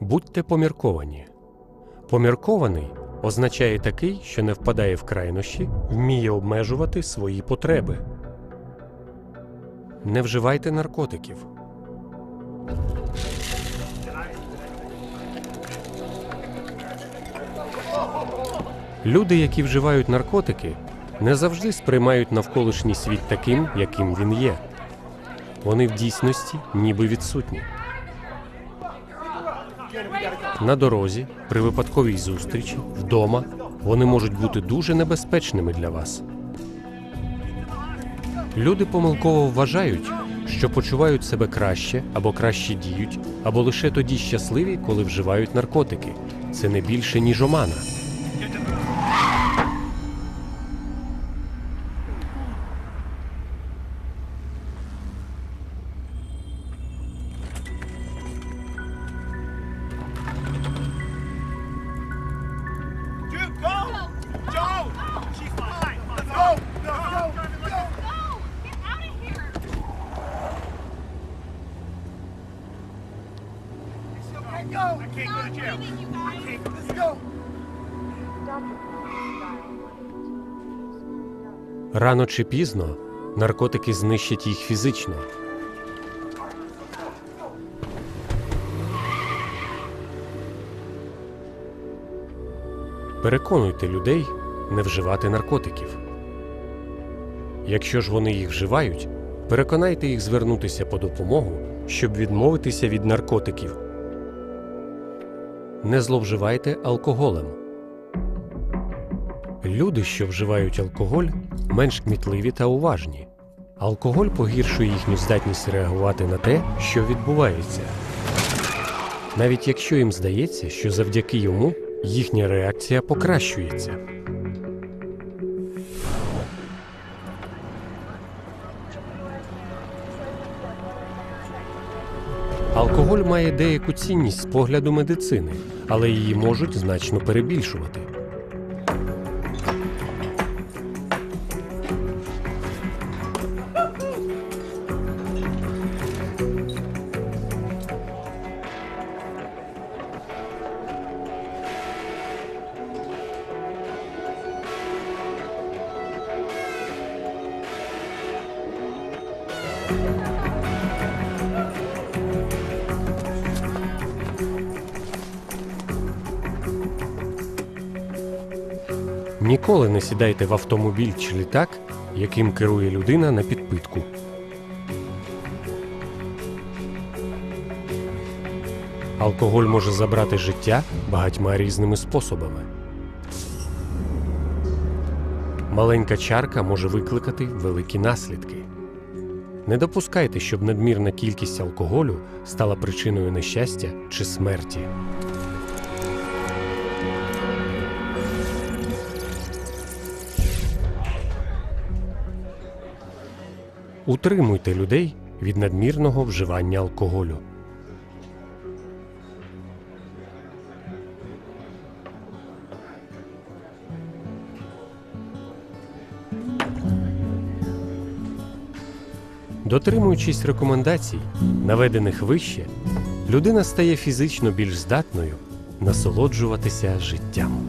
Будьте помірковані. Поміркований означає такий, що не впадає в крайнощі, вміє обмежувати свої потреби. Не вживайте наркотиків. Люди, які вживають наркотики, не завжди сприймають навколишній світ таким, яким він є. Вони в дійсності ніби відсутні. На дорозі, при випадковій зустрічі, вдома вони можуть бути дуже небезпечними для вас. Люди помилково вважають, що почувають себе краще або краще діють, або лише тоді щасливі, коли вживають наркотики. Це не більше, ніж омана. Okay, go! I can't go to jail. leaving, you guys! Let's go! Рано чи пізно наркотики знищать їх фізично. Переконуйте людей не вживати наркотиків. Якщо ж вони їх вживають, переконайте їх звернутися по допомогу, щоб відмовитися від наркотиків. Не зловживайте алкоголем. Люди, що вживають алкоголь, менш кмітливі та уважні. Алкоголь погіршує їхню здатність реагувати на те, що відбувається. Навіть якщо їм здається, що завдяки йому їхня реакція покращується. Алкоголь має деяку цінність з погляду медицини, але її можуть значно перебільшувати. Ніколи не сідайте в автомобіль чи літак, яким керує людина на підпитку. Алкоголь може забрати життя багатьма різними способами. Маленька чарка може викликати великі наслідки. Не допускайте, щоб надмірна кількість алкоголю стала причиною нещастя чи смерті. Утримуйте людей від надмірного вживання алкоголю. Дотримуючись рекомендацій, наведених вище, людина стає фізично більш здатною насолоджуватися життям.